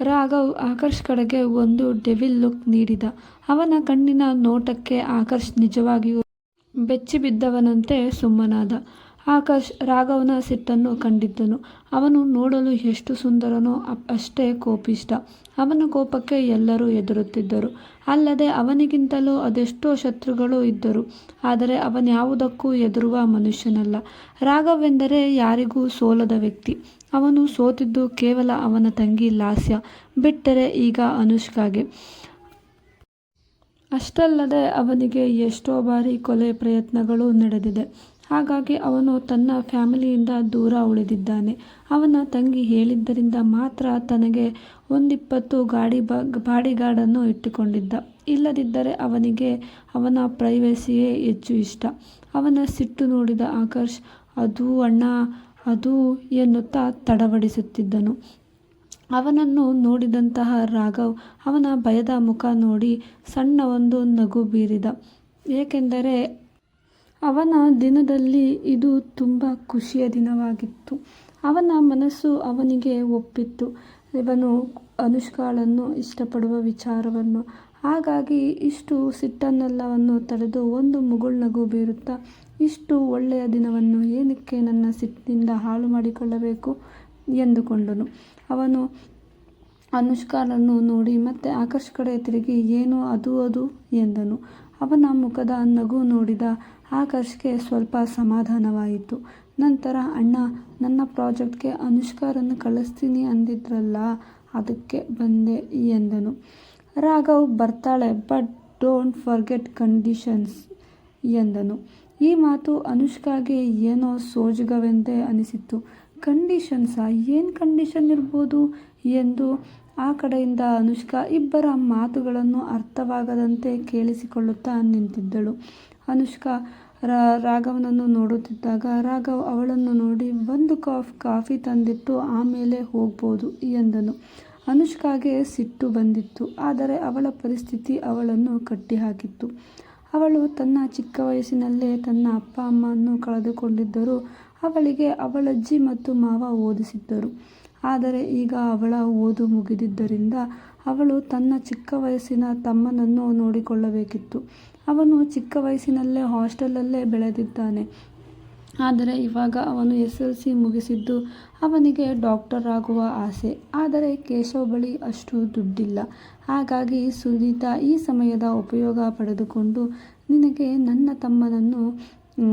ರಾಘವ್ ಆಕರ್ಷ್ ಕಡೆಗೆ ಒಂದು devil look ನೀಡಿದ. ಅವನ ಕಣ್ಣಿನ ನೋಟಕ್ಕೆ ಆಕರ್ಷ್ ನಿಜವಾಗಿಯೂ ಬೆಚ್ಚಿಬಿದ್ದವನಂತೆ ಸುಮ್ಮನಾದ. ಆಕರ್ಷ್ ರಾಘವನ ಸಿಟ್ಟನ್ನು ಕಂಡಿದ್ದನು. ಅವನು ನೋಡಲು ಎಷ್ಟು ಸುಂದರನೋ ಅಷ್ಟೇ ಕೋಪಿಷ್ಟ ಅವನ ಕೋಪಕ್ಕೆ ಎಲ್ಲರೂ ಎದುರುತ್ತಿದ್ದರು ಅಲ್ಲದೆ ಅವನಿಗಿಂತಲೂ ಅದೆಷ್ಟೋ ಶತ್ರುಗಳು ಇದ್ದರು. ಆದರೆ ಅವನ್ಯಾವುದಕ್ಕೂ ಎದುರುವ ಮನುಷ್ಯನಲ್ಲ. ರಾಘವೆಂದರೆ ಯಾರಿಗೂ ಸೋಲದ ವ್ಯಕ್ತಿ. ಅವನು ಸೋತಿದ್ದು ಕೇವಲ ಅವನ ತಂಗಿ ಲಾಸ್ಯ ಬಿಟ್ಟರೆ ಈಗ ಅನುಷ್ಕಾಗೆ. ಅಷ್ಟಲ್ಲದೆ ಅವನಿಗೆ ಎಷ್ಟೋ ಬಾರಿ ಕೊಲೆ ಪ್ರಯತ್ನಗಳು ನಡೆದಿದೆ. ಹಾಗಾಗಿ ಅವನು ತನ್ನ ಫ್ಯಾಮಿಲಿಯಿಂದ ದೂರ ಉಳಿದಿದ್ದಾನೆ. ಅವನ ತಂಗಿ ಹೇಳಿದ್ದರಿಂದ ಮಾತ್ರ ತನಗೆ ಒಂದಿಪ್ಪತ್ತು ಗಾಡಿ ಬಾಡಿಗಾರ್ಡನ್ನು ಇಟ್ಟುಕೊಂಡಿದ್ದ. ಇಲ್ಲದಿದ್ದರೆ ಅವನಿಗೆ ಅವನ ಪ್ರೈವೇಸಿಯೇ ಹೆಚ್ಚು ಇಷ್ಟ. ಅವನ ಸಿಟ್ಟು ನೋಡಿದ ಆಕರ್ಷ್, ಅದು ಅಣ್ಣಾ ಅದೂ ಎನ್ನುತ್ತಾ ತಡವಡಿಸುತ್ತಿದ್ದನು ಅವನನ್ನು ನೋಡಿದಂತಹ ರಾಘವ್ ಅವನ ಭಯದ ಮುಖ ನೋಡಿ ಸಣ್ಣ ಒಂದು ನಗು ಬೀರಿದ. ಏಕೆಂದರೆ ಅವನ ದಿನದಲ್ಲಿ ಇದು ತುಂಬ ಖುಷಿಯ ದಿನವಾಗಿತ್ತು. ಅವನ ಮನಸ್ಸು ಅವನಿಗೆ ಒಪ್ಪಿತ್ತು ಇವನು ಅನುಷ್ಕಾಳನ್ನು ಇಷ್ಟಪಡುವ ವಿಚಾರವನ್ನು. ಹಾಗಾಗಿ ಇಷ್ಟು ಸಿಟ್ಟನ್ನೆಲ್ಲವನ್ನು ತಡೆದು ಒಂದು ಮುಗುಳ್ನಗು ಬೀರುತ್ತಾ ಇಷ್ಟು ಒಳ್ಳೆಯ ದಿನವನ್ನು ಏನಕ್ಕೆ ನನ್ನ ಸಿಟ್ಟಿನಿಂದ ಹಾಳು ಮಾಡಿಕೊಳ್ಳಬೇಕು ಎಂದುಕೊಂಡನು. ಅವನು ಅನುಷ್ಕಾರನ್ನು ನೋಡಿ ಮತ್ತೆ ಆಕರ್ಷ್ ಕಡೆ ತಿರುಗಿ, ಏನು ಅದು ಅದು ಎಂದನು. ಅವನ ಮುಖದ ನಗು ನೋಡಿದ ಆಕರ್ಷ್ಗೆ ಸ್ವಲ್ಪ ಸಮಾಧಾನವಾಯಿತು. ನಂತರ ಅಣ್ಣ, ನನ್ನ ಪ್ರಾಜೆಕ್ಟ್ಗೆ ಅನುಷ್ಕಾರನ್ನು ಕಳಿಸ್ತೀನಿ ಅಂದಿದ್ರಲ್ಲ, ಅದಕ್ಕೆ ಬಂದೆ, ಎಂದನು. ರಾಘವ್ ಬರ್ತಾಳೆ, ಬಟ್ ಡೋಂಟ್ ಫರ್ಗೆಟ್ ಕಂಡೀಷನ್ಸ್, ಎಂದನು. ಈ ಮಾತು ಅನುಷ್ಕಾಗೆ ಏನೋ ಸೋಜಿಗವೆಂದೇ ಅನಿಸಿತ್ತು ಕಂಡೀಷನ್ಸಾ ಏನು ಕಂಡೀಷನ್ ಇರ್ಬೋದು ಎಂದು ಆ ಕಡೆಯಿಂದ ಅನುಷ್ಕಾ ಇಬ್ಬರ ಮಾತುಗಳನ್ನು ಅರ್ಥವಾಗದಂತೆ ಕೇಳಿಸಿಕೊಳ್ಳುತ್ತಾ ನಿಂತಿದ್ದಳು. ಅನುಷ್ಕಾ ರಾಘವನನ್ನು ನೋಡುತ್ತಿದ್ದಾಗ ರಾಘವ್ ಅವಳನ್ನು ನೋಡಿ ಒಂದು ಕಾಫ್, ಕಾಫಿ ತಂದಿಟ್ಟು ಆಮೇಲೆ ಹೋಗ್ಬೋದು ಎಂದನು. ಅನುಷ್ಕಾಗೆ ಸಿಟ್ಟು ಬಂದಿತ್ತು. ಆದರೆ ಅವಳ ಪರಿಸ್ಥಿತಿ ಅವಳನ್ನು ಕಟ್ಟಿಹಾಕಿತ್ತು. ಅವಳು ತನ್ನ ಚಿಕ್ಕ ವಯಸ್ಸಿನಲ್ಲೇ ತನ್ನ ಅಪ್ಪ ಅಮ್ಮನ್ನು ಕಳೆದುಕೊಂಡಿದ್ದರು ಅವಳಿಗೆ ಅವಳಜ್ಜಿ ಮತ್ತು ಮಾವ ಓದಿಸಿದ್ದರು. ಆದರೆ ಈಗ ಅವಳ ಓದು ಮುಗಿದಿದ್ದರಿಂದ ಅವಳು ತನ್ನ ಚಿಕ್ಕ ವಯಸ್ಸಿನ ತಮ್ಮನನ್ನು ನೋಡಿಕೊಳ್ಳಬೇಕಿತ್ತು. ಅವನು ಚಿಕ್ಕ ವಯಸ್ಸಿನಲ್ಲೇ ಹಾಸ್ಟೆಲಲ್ಲೇ ಬೆಳೆದಿದ್ದಾನೆ. ಆದರೆ ಇವಾಗ ಅವನು ಎಸ್. ಎಲ್. ಸಿ. ಮುಗಿಸಿದ್ದು ಅವನಿಗೆ ಡಾಕ್ಟರ್ ಆಗುವ ಆಸೆ. ಆದರೆ ಕೇಶವ್ ಬಳಿ ಅಷ್ಟು ದುಡ್ಡಿಲ್ಲ. ಹಾಗಾಗಿ ಸುನೀತಾ ಈ ಸಮಯದ ಉಪಯೋಗ ಪಡೆದುಕೊಂಡು ನಿನಗೆ ನನ್ನ ತಮ್ಮನನ್ನು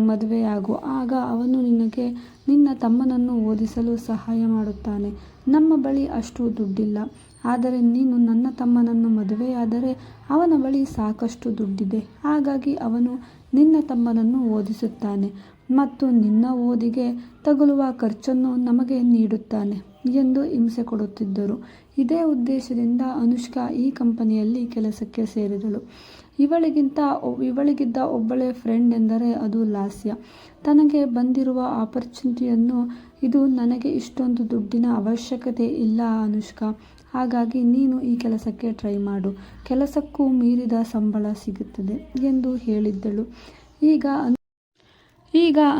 ಮದುವೆಯಾಗು. ಆಗ ಅವನು ನಿನಗೆ ನಿನ್ನ ತಮ್ಮನನ್ನು ಓದಿಸಲು ಸಹಾಯ ಮಾಡುತ್ತಾನೆ. ನಮ್ಮ ಬಳಿ ಅಷ್ಟು ದುಡ್ಡಿಲ್ಲ. ಆದರೆ ನೀನು ನನ್ನ ತಮ್ಮನನ್ನು ಮದುವೆಯಾದರೆ ಅವನ ಬಳಿ ಸಾಕಷ್ಟು ದುಡ್ಡಿದೆ. ಹಾಗಾಗಿ ಅವನು ನಿನ್ನ ತಮ್ಮನನ್ನು ಓದಿಸುತ್ತಾನೆ ಮತ್ತು ನಿನ್ನ ಓದಿಗೆ ತಗಲುವ ಖರ್ಚನ್ನು ನಮಗೆ ನೀಡುತ್ತಾನೆ ಎಂದು ಹಿಂಸೆ ಕೊಡುತ್ತಿದ್ದರು. ಇದೇ ಉದ್ದೇಶದಿಂದ ಅನುಷ್ಕಾ ಈ ಕಂಪನಿಯಲ್ಲಿ ಕೆಲಸಕ್ಕೆ ಸೇರಿದಳು. ಇವಳಿಗಿಂತ ಇವಳಿಗಿದ್ದ ಒಬ್ಬಳೇ ಫ್ರೆಂಡ್ ಎಂದರೆ ಅದು ಲಾಸ್ಯ. ತನಗೆ ಬಂದಿರುವ ಆಪರ್ಚುನಿಟಿಯನ್ನು ಇದು ನನಗೆ ಇಷ್ಟೊಂದು ದುಡ್ಡಿನ ಅವಶ್ಯಕತೆ ಇಲ್ಲ ಅನುಷ್ಕಾ. ಹಾಗಾಗಿ ನೀನು ಈ ಕೆಲಸಕ್ಕೆ ಟ್ರೈ ಮಾಡು. ಕೆಲಸಕ್ಕೂ ಮೀರಿದ ಸಂಬಳ ಸಿಗುತ್ತದೆ ಎಂದು ಹೇಳಿದ್ದಳು. ಈಗ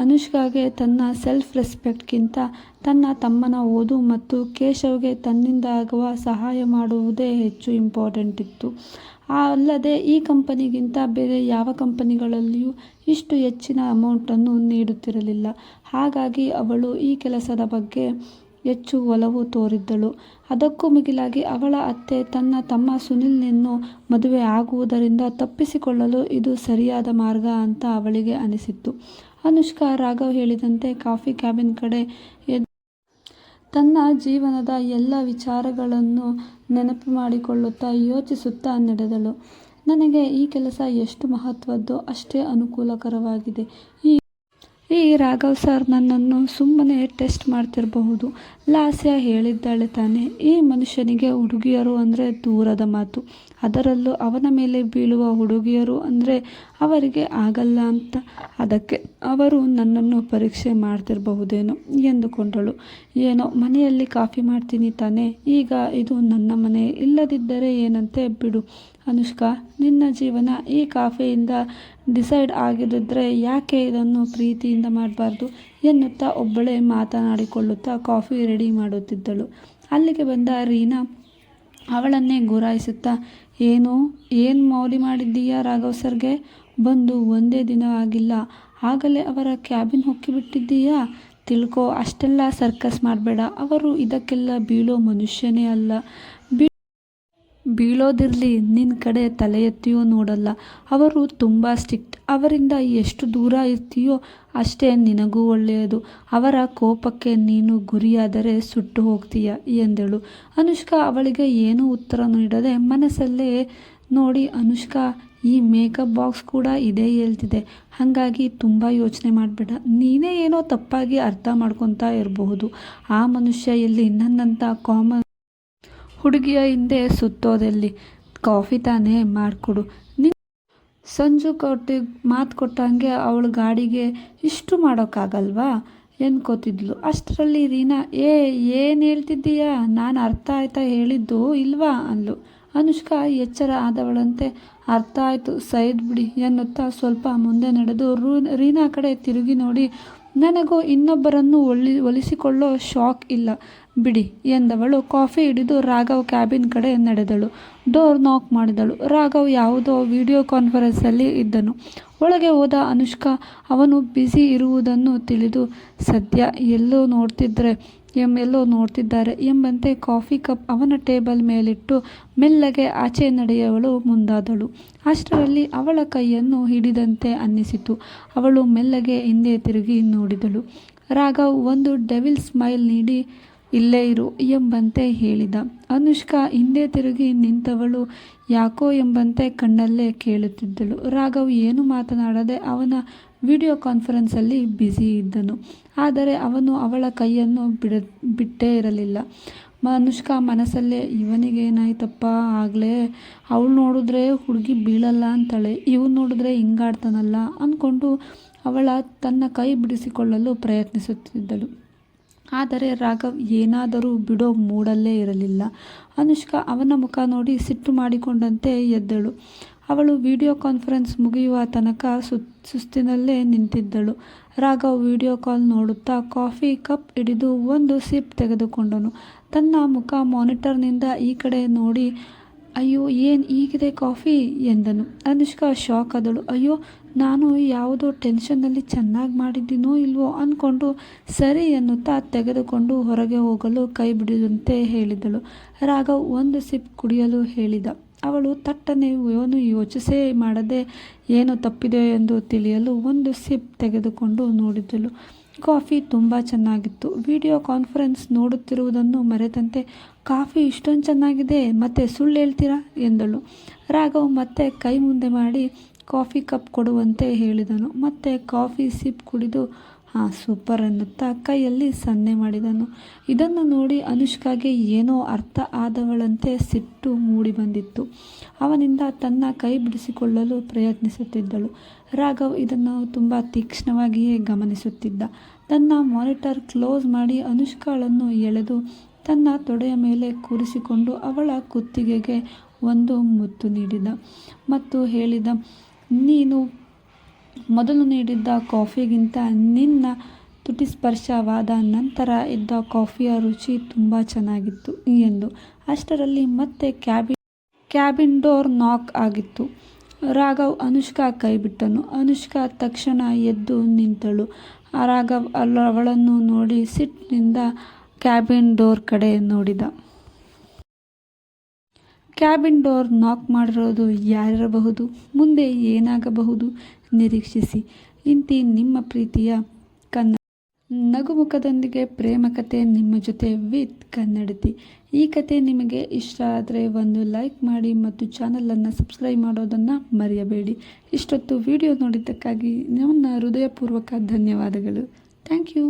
ಅನುಷ್ಕಾಗೆ ತನ್ನ ಸೆಲ್ಫ್ ರೆಸ್ಪೆಕ್ಟ್ಗಿಂತ ತನ್ನ ತಮ್ಮನ ಓದು ಮತ್ತು ಕೇಶವ್ಗೆ ತನ್ನಿಂದಾಗುವ ಸಹಾಯ ಮಾಡುವುದೇ ಹೆಚ್ಚು ಇಂಪಾರ್ಟೆಂಟ್ ಇತ್ತು. ಅಲ್ಲದೆ ಈ ಕಂಪನಿಗಿಂತ ಬೇರೆ ಯಾವ ಕಂಪನಿಗಳಲ್ಲಿಯೂ ಇಷ್ಟು ಹೆಚ್ಚಿನ ಅಮೌಂಟನ್ನು ನೀಡುತ್ತಿರಲಿಲ್ಲ. ಹಾಗಾಗಿ ಅವಳು ಈ ಕೆಲಸದ ಬಗ್ಗೆ ಹೆಚ್ಚು ಒಲವು ತೋರಿದ್ದಳು. ಅದಕ್ಕೂ ಮಿಗಿಲಾಗಿ ಅವಳ ಅತ್ತೆ ತನ್ನ ತಮ್ಮ ಸುನಿಲ್ನನ್ನು ಮದುವೆ ಆಗುವುದರಿಂದ ತಪ್ಪಿಸಿಕೊಳ್ಳಲು ಇದು ಸರಿಯಾದ ಮಾರ್ಗ ಅಂತ ಅವಳಿಗೆ ಅನಿಸಿತ್ತು. ಅನುಷ್ಕಾ ರಾಘವ್ ಹೇಳಿದಂತೆ ಕಾಫಿ ಕ್ಯಾಬಿನ್ ಕಡೆ ತನ್ನ ಜೀವನದ ಎಲ್ಲ ವಿಚಾರಗಳನ್ನು ನೆನಪು ಮಾಡಿಕೊಳ್ಳುತ್ತಾ ಯೋಚಿಸುತ್ತಾ ನಡೆದಳು. ನನಗೆ ಈ ಕೆಲಸ ಎಷ್ಟು ಮಹತ್ವದ್ದು ಅಷ್ಟೇ ಅನುಕೂಲಕರವಾಗಿದೆ. ಈ ರಾಘವ್ ಸರ್, ನನ್ನನ್ನು ಸುಮ್ಮನೆ ಟೆಸ್ಟ್ ಮಾಡ್ತಿರಬಹುದು. ಲಾಸ್ಯ ಹೇಳಿದ್ದಾಳೆ ತಾನೆ ಈ ಮನುಷ್ಯನಿಗೆ ಹುಡುಗಿಯರು ಅಂದರೆ ದೂರದ ಮಾತು. ಅದರಲ್ಲೂ ಅವನ ಮೇಲೆ ಬೀಳುವ ಹುಡುಗಿಯರು ಅಂದರೆ ಅವರಿಗೆ ಆಗಲ್ಲ ಅಂತ. ಅದಕ್ಕೆ ಅವರು ನನ್ನನ್ನು ಪರೀಕ್ಷೆ ಮಾಡ್ತಿರಬಹುದೇನೋ ಎಂದುಕೊಂಡಳು. ಏನೋ, ಮನೆಯಲ್ಲಿ ಕಾಫಿ ಮಾಡ್ತೀನಿ ತಾನೆ ಈಗ ಇದು ನನ್ನ ಮನೆ ಇಲ್ಲದಿದ್ದರೆ ಏನಂತೆ ಬಿಡು ಅನುಷ್ಕಾ, ನಿನ್ನ ಜೀವನ ಈ ಕಾಫಿಯಿಂದ ಡಿಸೈಡ್ ಆಗಿದ್ದರೆ ಯಾಕೆ ಇದನ್ನು ಪ್ರೀತಿಯಿಂದ ಮಾಡಬಾರ್ದು ಎನ್ನುತ್ತಾ ಒಬ್ಬಳೇ ಮಾತನಾಡಿಕೊಳ್ಳುತ್ತಾ ಕಾಫಿ ರೆಡಿ ಮಾಡುತ್ತಿದ್ದಳು. ಅಲ್ಲಿಗೆ ಬಂದ ರೀನಾ ಅವಳನ್ನೇ ಗುರಾಯಿಸುತ್ತಾ, ಏನು ಏನು ಮೌಲಿ ಮಾಡಿದ್ದೀಯಾ ರಾಘವ್ ಸರ್ಗೆ? ಬಂದು ಒಂದೇ ದಿನ ಆಗಿಲ್ಲ, ಆಗಲೇ ಅವರ ಕ್ಯಾಬಿನ್ ಹೊಕ್ಕಿಬಿಟ್ಟಿದ್ದೀಯಾ? ತಿಳ್ಕೊ, ಅಷ್ಟೆಲ್ಲ ಸರ್ಕಸ್ ಮಾಡಬೇಡ, ಅವರು ಇದಕ್ಕೆಲ್ಲ ಬೀಳೋ ಮನುಷ್ಯನೇ ಅಲ್ಲ. ಬೀಳೋದಿರಲಿ ನಿನ್ನ ಕಡೆ ತಲೆ ಎತ್ತಿಯೂ ನೋಡಲ್ಲ. ಅವರು ತುಂಬ ಸ್ಟಿಕ್ಟ್ ಅವರಿಂದ ಎಷ್ಟು ದೂರ ಇರ್ತೀಯೋ ಅಷ್ಟೇ ನಿನಗೂ ಒಳ್ಳೆಯದು. ಅವರ ಕೋಪಕ್ಕೆ ನೀನು ಗುರಿಯಾದರೆ ಸುಟ್ಟು ಹೋಗ್ತೀಯ ಎಂದಳು. ಅನುಷ್ಕಾ ಅವಳಿಗೆ ಏನೂ ಉತ್ತರ ನೀಡದೆ ಮನಸ್ಸಲ್ಲೇ ನೋಡಿ, ಅನುಷ್ಕಾ, ಈ ಮೇಕಪ್ ಬಾಕ್ಸ್ ಕೂಡ ಇದೇ ಹೇಳ್ತಿದೆ. ಹಾಗಾಗಿ ತುಂಬ ಯೋಚನೆ ಮಾಡಬೇಡ. ನೀನೇ ಏನೋ ತಪ್ಪಾಗಿ ಅರ್ಥ ಮಾಡ್ಕೊತಾ ಇರಬಹುದು. ಆ ಮನುಷ್ಯ ಎಲ್ಲಿ ನನ್ನಂಥ ಕಾಮನ್ ಹುಡುಗಿಯ ಹಿಂದೆ ಸುತ್ತೋದೆಲ್ಲಿ ಕಾಫಿ ತಾನೇ ಮಾಡಿಕೊಡು ಸಂಜು ಕೊಟ್ಟು ಮಾತು ಕೊಟ್ಟಂಗೆ ಅವಳ ಗಾಡಿಗೆ ಇಷ್ಟು ಮಾಡೋಕ್ಕಾಗಲ್ವಾ? ಎನ್ಕೋತಿದ್ಲು. ಅಷ್ಟರಲ್ಲಿ ರೀನಾ, ಏ, ಏನು ಹೇಳ್ತಿದ್ದೀಯಾ? ನಾನು ಅರ್ಥ ಆಯ್ತಾ ಹೇಳಿದ್ದು ಇಲ್ವಾ? ಅಂದ್ಲು. ಅನುಷ್ಕಾ ಎಚ್ಚರ ಆದವಳಂತೆ, ಅರ್ಥ ಆಯಿತು ಸೈಡ್ ಬಿಡಿ ಎನ್ನುತ್ತಾ ಸ್ವಲ್ಪ ಮುಂದೆ ನಡೆದು ರೂ, ರೀನಾ ಕಡೆ ತಿರುಗಿ ನೋಡಿ ನನಗೂ ಇನ್ನೊಬ್ಬರನ್ನು ಒಲಿ ಒಲಿಸಿಕೊಳ್ಳೋ ಶಾಕ್ ಇಲ್ಲ. ಬಿಡಿ, ಎಂದವಳು ಕಾಫಿ ಹಿಡಿದು ರಾಘವ್ ಕ್ಯಾಬಿನ್ ಕಡೆ ನಡೆದಳು. ಡೋರ್ ನಾಕ್ ಮಾಡಿದಳು. ರಾಘವ್ ಯಾವುದೋ ವಿಡಿಯೋ ಕಾನ್ಫರೆನ್ಸಲ್ಲಿ ಇದ್ದನು. ಒಳಗೆ ಹೋದ ಅನುಷ್ಕಾ, ಅವನು ಬ್ಯುಸಿ ಇರುವುದನ್ನು ತಿಳಿದು, ಸದ್ಯ ಎಲ್ಲೋ ನೋಡ್ತಿದ್ರೆ ಎಂ ಎಲ್ಲೋ ನೋಡ್ತಿದ್ದಾರೆ. ಎಂಬಂತೆ ಕಾಫಿ ಕಪ್ ಅವನ ಟೇಬಲ್ ಮೇಲಿಟ್ಟು ಮೆಲ್ಲಗೆ ಆಚೆ ನಡೆಯವಳು ಮುಂದಾದಳು. ಅಷ್ಟರಲ್ಲಿ ಅವಳ ಕೈಯನ್ನು ಹಿಡಿದಂತೆ ಅನ್ನಿಸಿತು. ಅವಳು ಮೆಲ್ಲಗೆ ಹಿಂದೆ ತಿರುಗಿ ನೋಡಿದಳು. ರಾಘವ್, ಒಂದು ಡೆವಿಲ್ ಸ್ಮೈಲ್ ನೀಡಿ ಇಲ್ಲೇ ಇರು ಎಂಬಂತೆ ಹೇಳಿದ. ಅನುಷ್ಕಾ ಹಿಂದೆ ತಿರುಗಿ ನಿಂತವಳು ಯಾಕೋ ಎಂಬಂತೆ ಕಣ್ಣಲ್ಲೇ ಕೇಳುತ್ತಿದ್ದಳು. ರಾಘವ್ ಏನು ಮಾತನಾಡದೆ ಅವನ ವಿಡಿಯೋ ಕಾನ್ಫರೆನ್ಸಲ್ಲಿ ಬ್ಯುಸಿ ಇದ್ದನು. ಆದರೆ ಅವನು ಅವಳ ಕೈಯನ್ನು ಬಿಡ, ಬಿಟ್ಟೇ ಇರಲಿಲ್ಲ. ಅನುಷ್ಕಾ ಮನಸ್ಸಲ್ಲೇ, ಇವನಿಗೇನಾಯ್ತಪ್ಪ? ಆಗಲೇ ಅವಳು ನೋಡಿದ್ರೆ ಹುಡುಗಿ ಬೀಳಲ್ಲ ಅಂತಾಳೆ. ಇವನು ನೋಡಿದ್ರೆ ಹಿಂಗಾಡ್ತಾನಲ್ಲ? ಅಂದ್ಕೊಂಡು ಅವಳ ತನ್ನ ಕೈ ಬಿಡಿಸಿಕೊಳ್ಳಲು ಪ್ರಯತ್ನಿಸುತ್ತಿದ್ದಳು. ಆದರೆ ರಾಘವ್ ಏನಾದರೂ ಬಿಡೋ ಮೂಡಲ್ಲೇ ಇರಲಿಲ್ಲ. ಅನುಷ್ಕಾ ಅವನ ಮುಖ ನೋಡಿ ಸಿಟ್ಟು ಮಾಡಿಕೊಂಡಂತೆ ಎದ್ದಳು. ಅವಳು ವಿಡಿಯೋ ಕಾನ್ಫರೆನ್ಸ್ ಮುಗಿಯುವ ತನಕ ಸುಸ್ತಿನಲ್ಲೇ ನಿಂತಿದ್ದಳು. ರಾಘವ್ ವಿಡಿಯೋ ಕಾಲ್ ನೋಡುತ್ತಾ ಕಾಫಿ ಕಪ್ ಹಿಡಿದು ಒಂದು ಸಿಪ್ ತೆಗೆದುಕೊಂಡನು. ತನ್ನ ಮುಖ ಮಾನಿಟರ್ನಿಂದ ಈ ಕಡೆ ನೋಡಿ, ಅಯ್ಯೋ, ಏನು ಈಗಿದೆ ಕಾಫಿ? ಎಂದನು. ಅನುಷ್ಕಾ ಶಾಕ್ ಆದಳು. ಅಯ್ಯೋ, ನಾನು ಯಾವುದೋ ಟೆನ್ಷನ್ನಲ್ಲಿ ಚೆನ್ನಾಗಿ ಮಾಡಿದ್ದೀನೋ ಇಲ್ವೋ? ಅಂದ್ಕೊಂಡು ಸರಿ ಎನ್ನುತ್ತಾ ತೆಗೆದುಕೊಂಡು ಹೊರಗೆ ಹೋಗಲು ಕೈ ಬಿಡುವಂತೆ ಹೇಳಿದಳು. ರಾಘವ್ ಒಂದು ಸಿಪ್ ಕುಡಿಯಲು ಹೇಳಿದ. ಅವಳು ತಟ್ಟನೆ ಏನು ಯೋಚಿಸೇ ಮಾಡದೆ ಏನು ತಪ್ಪಿದೆ ಎಂದು ತಿಳಿಯಲು ಒಂದು ಸಿಪ್ ತೆಗೆದುಕೊಂಡು ನೋಡಿದಳು. ಕಾಫಿ ತುಂಬ ಚೆನ್ನಾಗಿತ್ತು. ವಿಡಿಯೋ ಕಾನ್ಫರೆನ್ಸ್ ನೋಡುತ್ತಿರುವುದನ್ನು ಮರೆತಂತೆ, ಕಾಫಿ ಇಷ್ಟೊಂದು ಚೆನ್ನಾಗಿದೆ, ಮತ್ತೆ ಸುಳ್ಳು ಹೇಳ್ತೀರಾ? ಎಂದಳು. ರಾಘವ್ ಮತ್ತೆ ಕೈ ಮುಂದೆ ಮಾಡಿ ಕಾಫಿ ಕಪ್ ಕೊಡುವಂತೆ ಹೇಳಿದನು. ಮತ್ತೆ ಕಾಫಿ ಸಿಪ್ ಕುಡಿದು ಹಾಂ, ಸೂಪರ್ ಅನ್ನುತ್ತಾ ಕೈಯಲ್ಲಿ ಸನ್ನೆ ಮಾಡಿದನು. ಇದನ್ನು ನೋಡಿ ಅನುಷ್ಕಾಗೆ ಏನೋ ಅರ್ಥ ಆದವಳಂತೆ ಸಿಟ್ಟು ಮೂಡಿ ಬಂದಿತ್ತು. ಅವನಿಂದ ತನ್ನ ಕೈ ಬಿಡಿಸಿಕೊಳ್ಳಲು ಪ್ರಯತ್ನಿಸುತ್ತಿದ್ದಳು. ರಾಘವ್ ಇದನ್ನು ತುಂಬ ತೀಕ್ಷ್ಣವಾಗಿಯೇ ಗಮನಿಸುತ್ತಿದ್ದ. ತನ್ನ ಮಾನಿಟರ್ ಕ್ಲೋಸ್ ಮಾಡಿ ಅನುಷ್ಕಾಳನ್ನು ಎಳೆದು ತನ್ನ ತೊಡೆಯ ಮೇಲೆ ಕೂರಿಸಿಕೊಂಡು ಅವಳ ಕುತ್ತಿಗೆಗೆ ಒಂದು ಮುತ್ತು ನೀಡಿದ. ಮತ್ತು ಹೇಳಿದ, ನೀನು ಮೊದಲು ನೀಡಿದ್ದ ಕಾಫಿಗಿಂತ ನಿನ್ನ ತುಟಿ ಸ್ಪರ್ಶವಾದ ನಂತರ ಇದ್ದ ಕಾಫಿಯ ರುಚಿ ತುಂಬ ಚೆನ್ನಾಗಿತ್ತು ಎಂದು. ಅಷ್ಟರಲ್ಲಿ ಮತ್ತೆ ಕ್ಯಾಬಿನ್ ಕ್ಯಾಬಿನ್ ಡೋರ್ ನಾಕ್ ಆಗಿತ್ತು. ರಾಘವ್ ಅನುಷ್ಕಾ ಕೈಬಿಟ್ಟನು ಅನುಷ್ಕಾ ತಕ್ಷಣ ಎದ್ದು ನಿಂತಳು. ರಾಘವ್ ಅಲ್ಲ ಅವಳನ್ನು ನೋಡಿ ಸಿಟ್ಟಿನಿಂದ ಕ್ಯಾಬಿನ್ ಡೋರ್ ಕಡೆ ನೋಡಿದ. ಕ್ಯಾಬಿನ್ ಡೋರ್ ನಾಕ್ ಮಾಡಿರೋದು ಯಾರಿರಬಹುದು? ಮುಂದೆ ಏನಾಗಬಹುದು? ನಿರೀಕ್ಷಿಸಿ. ಇಂತಿ ನಿಮ್ಮ ಪ್ರೀತಿಯ ಕನ್ನಡ ನಗುಮುಖದೊಂದಿಗೆ ಪ್ರೇಮ ಕತೆ ನಿಮ್ಮ ಜೊತೆ ವಿತ್ ಕನ್ನಡತಿ. ಈ ಕತೆ ನಿಮಗೆ ಇಷ್ಟ ಆದರೆ ಒಂದು ಲೈಕ್ ಮಾಡಿ ಮತ್ತು ಚಾನಲನ್ನು ಸಬ್ಸ್ಕ್ರೈಬ್ ಮಾಡೋದನ್ನು ಮರೆಯಬೇಡಿ. ಇಷ್ಟೊತ್ತು ವಿಡಿಯೋ ನೋಡಿದ್ದಕ್ಕಾಗಿ ನನ್ನ ಹೃದಯಪೂರ್ವಕ ಧನ್ಯವಾದಗಳು. Thank you.